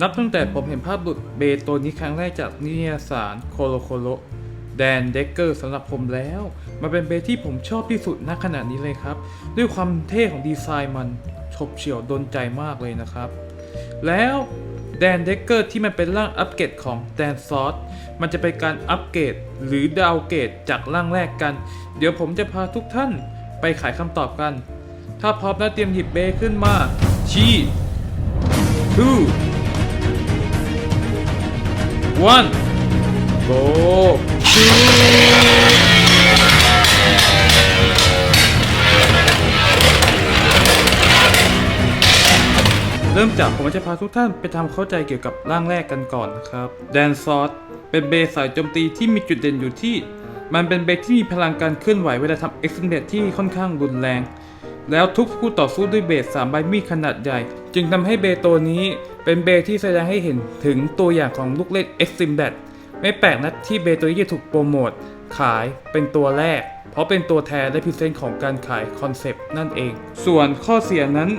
นับตั้งแต่ผมเห็นภาพหลุดเบตัวนี้ครั้งแรกจากนิยสารโคโลโคโลแดนเดกเกอร์สำหรับผมแล้ว มันเป็นเบที่ผมชอบที่สุดณขณะนี้เลยครับ ด้วยความเท่ของดีไซน์มันฉบเฉี่ยวโดนใจมากเลยนะครับ แล้วแดนเดกเกอร์ที่มันเป็นร่างอัปเกรดของแดนซอสมันจะเป็นการอัปเกรดหรือดาวเกรดจากร่างแรกกัน เดี๋ยวผมจะพาทุกท่านไปไขคำตอบกัน ถ้าพร้อมแล้วเตรียมหยิบเบขึ้นมาชี้ two one go เริ่มจากผมจะพาทุกท่านไปทำเข้าใจเกี่ยวกับร่างแรกกันก่อนนะครับ แดนซอสเป็นเบสสายโจมตีที่มีจุดเด่นอยู่ที่ มันเป็นเบสที่มีพลังการเคลื่อนไหวเวลาทำเอ็กซ์เดที่ค่อนข้างรุนแรง แล้วทุกคู่ต่อสู้ด้วยเบส3ใบมีดขนาดใหญ่ จึงทำให้เบตัวนี้เป็นเบที่แสดงให้เห็นถึงตัวอย่างของลูกเล่น e x i m b a t ไม่แปลกนะที่เบตัวนี้จะถูกโปรโมทขายเป็นตัวแรก เพราะเป็นตัวแทนและพรีเซนต์ของการขายคอนเซปต์นั่นเอง ส่วนข้อเสียนั้น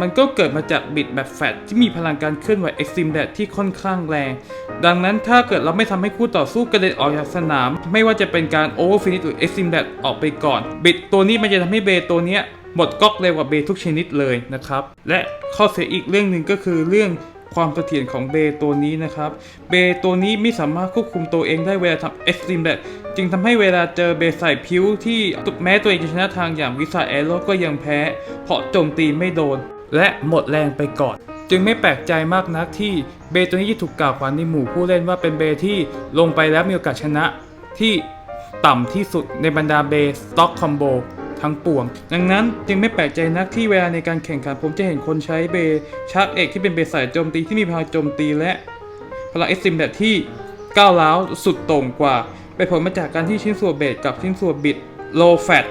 มันก็เกิดมาจากบิดแบบแฟตที่มีพลังการเคลื่อนไหว e x i m b a t ที่ค่อนข้างแรง ดังนั้นถ้าเกิดเราไม่ทำให้คู่ต่อสู้กระเด็นออกจากสนาม ไม่ว่าจะเป็นการ Overfinish หรือ e x i m b a t ออกไปก่อน บิดตัวนี้มันจะทำให้เบตัวเนี้ย หมดก๊อกเร็วกว่าเบทุกชนิดเลยนะครับ และข้อเสียอีกเรื่องหนึ่งก็คือเรื่องความเสถียรของเบตัวนี้นะครับ เบตัวนี้ไม่สามารถควบคุมตัวเองได้เวลาทำเอ็กซ์ตรีมแบจึงทำให้เวลาเจอเบใส่พิ้วที่แม้ตัวเองจะชนะทางอย่างวิสาแอโรก็ยังแพ้ เพราะโจมตีไม่โดน และหมดแรงไปก่อน จึงไม่แปลกใจมากนักที่เบตัวนี้ถูกกล่าวขวัญในหมู่ผู้เล่นว่าเป็นเบที่ลงไปแล้วมีโอกาสชนะที่ต่ำที่สุดในบรรดาเบสต็อกคอมโบ ทั้งปวง ดังนั้นจึงไม่แปลกใจนักที่เวลาในการแข่งขันผมจะเห็นคนใช้เบชักเอกที่เป็นเบสายโจมตีที่มีพลังโจมตีและพลังเอสซิมแบบที่ก้าวร้าวสุดต่งกว่าไปนผลมาจากการที่ชิ้นส่วนเบสกับชิ้นส่วนบิดโลแฟต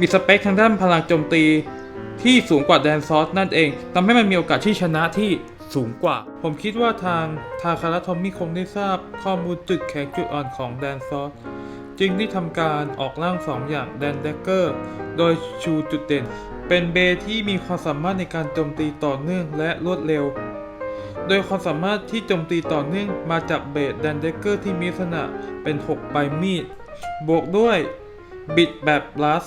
มีสเปคทางด้านพลังโจมตี ที่สูงกว่าแดนซอสนั่นเองทำให้มันมีโอกาสที่ชนะที่สูงกว่า ผมคิดว่าทางทาคาราทอมมี่คงได้ทราบข้อมูลจุดแข็งจุดอ่อนของแดนซอส จึงได้ทำการออกร่าง2ออย่างแดนเดกเกอร์ โดยชูจุดเด่น เป็นเบที่มีความสามารถในการโจมตีต่อเนื่องและรวดเร็ว โดยความสามารถที่โจมตีต่อเนื่องมาจากเบสแดนเดกเกอร์ที่มีลักษณะเป็น 6 ใบมีด บวกด้วยบิดแบบลัส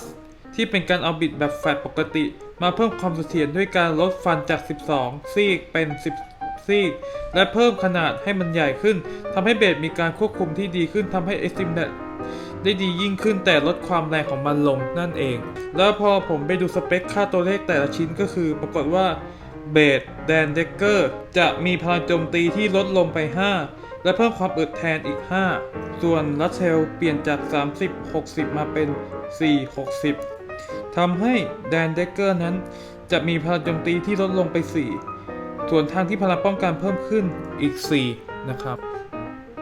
ที่เป็นการเอาบิดแบบแฟลตปกติ มาเพิ่มความเสถียรด้วยการลดฟันจาก 12 ซีกเป็น 10ซีกและเพิ่มขนาดให้มันใหญ่ขึ้นทำให้เบสมีการควบคุมที่ดีขึ้นทำให้เอสติมเด ได้ดียิ่งขึ้นแต่ลดความแรงของมันลงนั่นเอง แล้วพอผมไปดูสเปคค่าตัวเลขแต่ละชิ้นก็คือ ปรากฏว่าเบสแดนเดกเกอร์จะมีพลังโจมตีที่ลดลงไป 5 และเพิ่มความอึดแทนอีก 5 ส่วนลัสเทลเปลี่ยนจาก 30 60 มาเป็น 4 60 ทำให้แดนเดกเกอร์นั้น จะมีพลังโจมตีที่ลดลงไป 4 ส่วนทางที่พลังป้องกันเพิ่มขึ้นอีก 4 นะครับ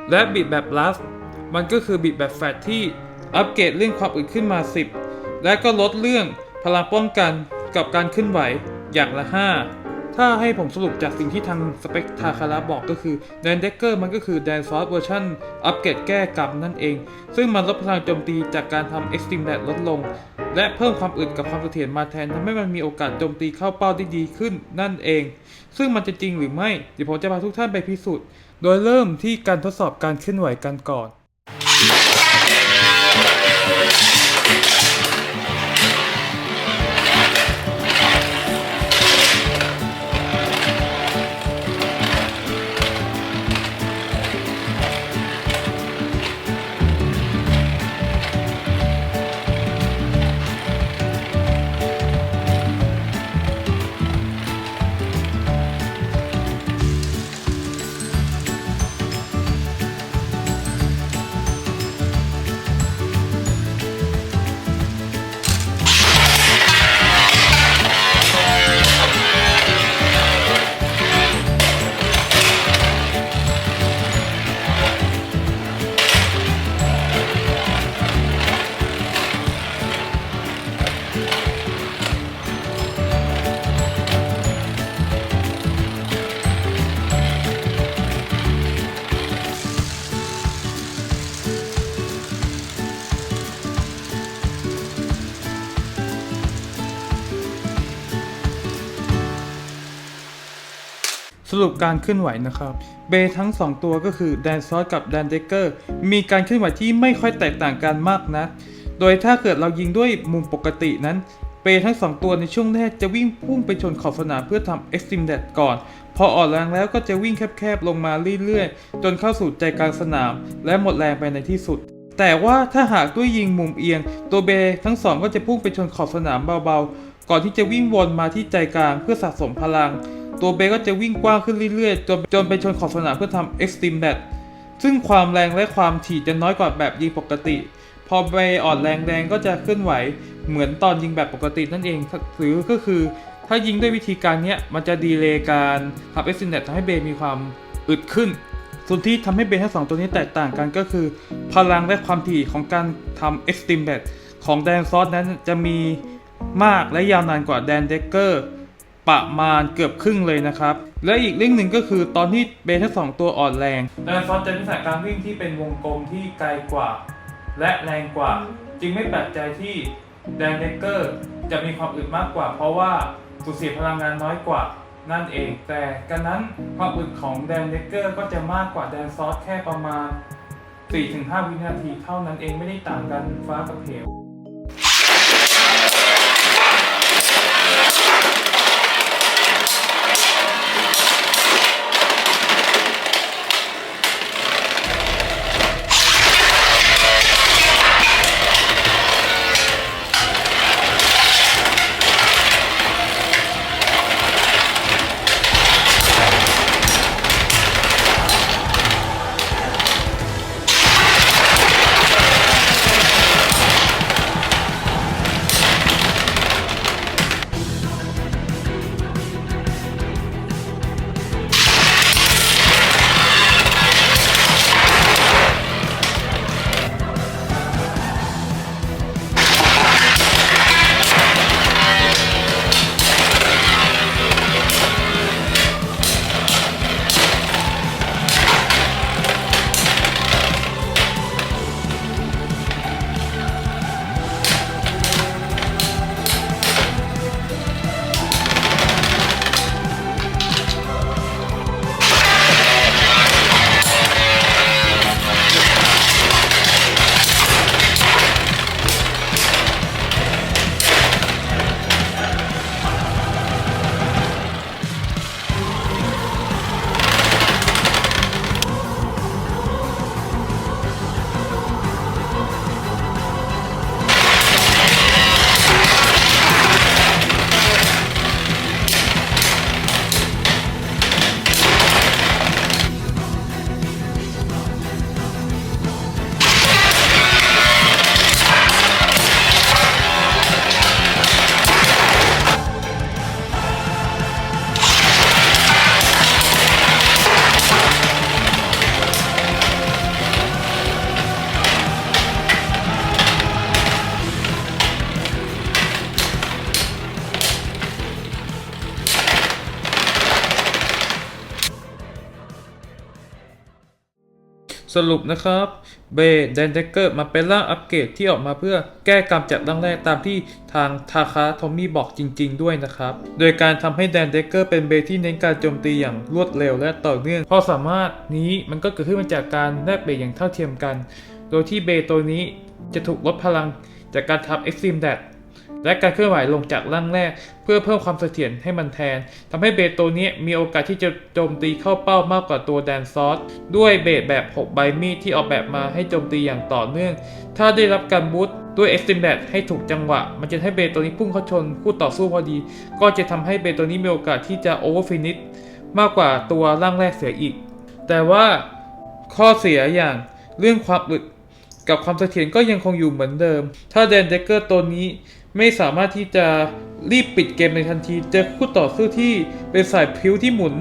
และบิดแบบลัส มันก็คือบิดแบบแฟตที่อัปเกรดเรื่องความอึดขึ้นมา 10 และก็ลดเรื่องพลังป้องกันกับการขึ้นไหวอย่างละ 5 ถ้าให้ผมสรุปจากสิ่งที่ทางสเปกทาคาราบอกก็คือแดนเดกเกอร์มันก็คือแดนซอสเวอร์ชันอัปเกรดแก้กรรมนั่นเอง ซึ่งมันลดพลังโจมตีจากการทำเอ็กซ์ตรีมแดดลดลง และเพิ่มความอึดกับความเสถียรมาแทนทำให้มันมีโอกาสโจมตีเข้าเป้าได้ดีขึ้นนั่นเอง ซึ่งมันจะจริงหรือไม่เดี๋ยวผมจะพาทุกท่านไปพิสูจน์โดยเริ่มที่การทดสอบการเคลื่อนไหวกันก่อน Bye. สรุปการเคลื่อนไหวนะครับเบย์ทั้ง 2 ตัวก็คือแดนซอสกับแดนเดกเกอร์มีการเคลื่อนไหวที่ไม่ค่อยแตกต่างกันมากนะโดยถ้าเกิดเรายิงด้วยมุมปกตินั้นเปย์ทั้ง 2 ตัวในช่วงแรกจะวิ่งพุ่งไปชนขอบสนามเพื่อทำ Extreme Dash ก่อน พออ่อนแรงแล้วก็จะวิ่งแคบๆ ลงมาเรื่อยๆ จนเข้าสู่ใจกลางสนาม และหมดแรงไปในที่สุด แต่ว่าถ้าหากด้วยยิงมุมเอียง ตัวเบย์ทั้งสองก็จะพุ่งไปชนขอบสนามเบาๆ ก่อนที่จะวิ่งวนมาที่ใจกลางเพื่อสะสมพลัง ตัวเบย์ก็จะวิ่งกว้างขึ้นเรื่อยๆ จนจนไปชนขอบสนามเพื่อทำ Extreme Dash ซึ่งความแรงและความถี่จะน้อยกว่าแบบยิงปกติ พอเบย์อ่อนแรงแรงก็จะเคลื่อนไหวเหมือนตอนยิงแบบปกตินั่นเอง หรือก็คือ ถ้ายิงด้วยวิธีการนี้มันจะดีเลย์การทำ Extreme Dash ทำให้เบย์มีความอึดขึ้นส่วนที่ทำให้เบย์ทั้งสองตัวนี้แตกต่างกันก็คือ พลังและความถี่ของการทำ Extreme Dash ของแดนซอสนั้นจะมีมากและยาวนานกว่าแดนเดกเกอร์ ประมาณเกือบครึ่งเลยนะครับ และอีกเรื่องหนึ่งก็คือตอนที่เบทั้งสองตัวอ่อนแรงแดนซอสจะมีสายการวิ่งที่เป็นวงกลมที่ไกลกว่า และแรงกว่า จึงไม่แปลกใจที่แดนเดกเกอร์จะมีความอึดมากกว่า เพราะว่าสูญเสียพลังงานน้อยกว่านั่นเอง แต่กันนั้นความอึดของแดนเดกเกอร์ก็จะมากกว่าแดนซอสแค่ประมาณ 4-5 วินาทีเท่านั้นเองไม่ได้ต่างกันฟ้ากับเหว สรุปนะครับเบย์แดนเดกเกอร์มาเป็นร่างอัปเกรดที่ออกมาเพื่อแก้กรรมจากร่างแรกตามที่ทางทาคาทอมมี่บอกจริง ๆ ด้วยนะครับ โดยการทำให้แดนเดกเกอร์เป็นเบย์ที่เน้นการโจมตีอย่างรวดเร็วและต่อเนื่องความสามารถนี้มันก็เกิดขึ้นมาจากการแลกเบย์อย่างเท่าเทียมกัน โดยที่เบย์ตัวนี้จะถูกลดพลังจากการทำ Extreme Dash แและการเคลื่อนไหวลงจากร่างแรก เพื่อเพิ่มความเสถียรให้มันแทนทำให้เบสตัวนี้มีโอกาสที่จะโจมตีเข้าเป้ามากกว่าตัวแดนซอสด้วยเบสแบบ 6 ใบมีดที่ออกแบบมาให้โจมตีอย่างต่อเนื่อง ถ้าได้รับการบูสต์ด้วย Extreme Dash ให้ถูกจังหวะ มันจะให้เบสตัวนี้พุ่งเข้าชนคู่ต่อสู้พอดี ก็จะทำให้เบสตัวนี้มีโอกาสที่จะโอเวอร์ฟินิชมากกว่าตัวร่างแรกเสียอีก แต่ว่าข้อเสียอย่างเรื่องความอึดกับความเสถียรก็ยังคงอยู่เหมือนเดิม ถ้าแดนเดกเกอร์ตัวนี้ ไม่สามารถที่จะรีบปิดเกมในทันที เจอคู่ต่อสู้ที่เป็นสายพิ้วที่หมุน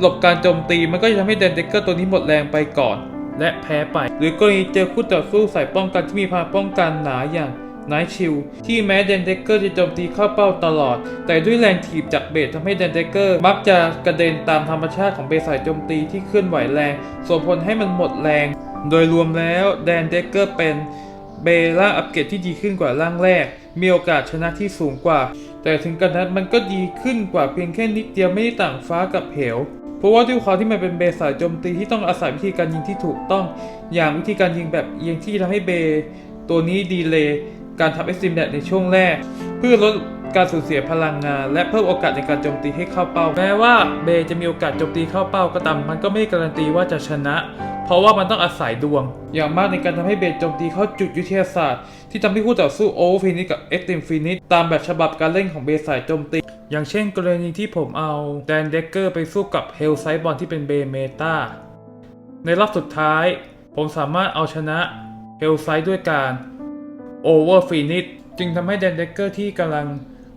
หลบการโจมตีมันก็จะทำให้แดนเดกเกอร์ตัวนี้หมดแรงไปก่อน และแพ้ไป หรือกรณีเจอคู่ต่อสู้สายป้องกันที่มีพลังป้องกันหนาอย่างไนชิลที่แม้แดนเดกเกอร์จะโจมตีเข้าเป้าตลอด แต่ด้วยแรงถีบจากเบสทำให้แดนเดกเกอร์มักจะกระเด็นตามธรรมชาติของเบสสายโจมตีที่เคลื่อนไหวแรง ส่งผลให้มันหมดแรง โดยรวมแล้วแดนเดกเกอร์เป็นเบล่าอัปเกรดที่ดีขึ้นกว่าร่างแรก มีโอกาสชนะที่สูงกว่า แต่ถึงกระนั้นมันก็ดีขึ้นกว่าเพียงแค่นิดเดียวไม่ได้ต่างฟ้ากับเหว เพราะว่าด้วยความที่มันเป็นเบสายโจมตีที่ต้องอาศัยวิธีการยิงที่ถูกต้อง อย่างวิธีการยิงแบบเอียงที่ทำให้เบ ตัวนี้ดีเลย์การทำเอ็กซิมแดในช่วงแรก เพื่อลดการสูญเสียพลังงาน และเพิ่มโอกาสในการโจมตีให้เข้าเป้า แม้ว่าเบจะมีโอกาสโจมตีเข้าเป้าก็ตามมันก็ไม่การันตีว่าจะชนะ เพราะว่ามันต้องอาศัยดวง อย่างมากในการทำให้เบสโจมตีเข้าจุดยุทธศาสตร์ ที่ทำให้คู่ต่อสู้โอเวอร์ฟินิชกับเอ็กซ์ตรีมฟินิชตามแบบฉบับการเล่นของเบสสายโจมตี อย่างเช่นกรณีที่ผมเอาแดนเดกเกอร์ไปสู้กับเฮลไซบอลที่เป็นเบเมตาในรอบสุดท้าย ผมสามารถเอาชนะเฮลไซด้วยการโอเวอร์ฟินิชจึงทำให้แดนเดกเกอร์ที่กำลัง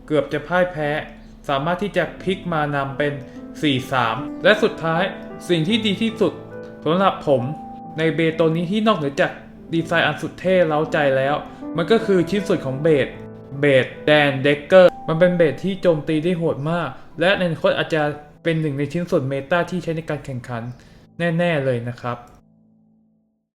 เกือบจะพ่ายแพ้ สามารถที่จะพลิกมานำเป็น 4-3 และสุดท้ายสิ่งที่ดีที่สุด สำหรับผมในเบสตัวนี้ที่นอกเหนือจากดีไซน์อันสุดเท่เล้าใจแล้ว มันก็คือชิ้นส่วนของเบสเบสแดนเดกเกอร์มันเป็นเบสที่โจมตีได้โหดมาก และในอนาคตอาจจะเป็นหนึ่งในชิ้นส่วนเมตาที่ใช้ในการแข่งขันแน่ ๆ เลยนะครับ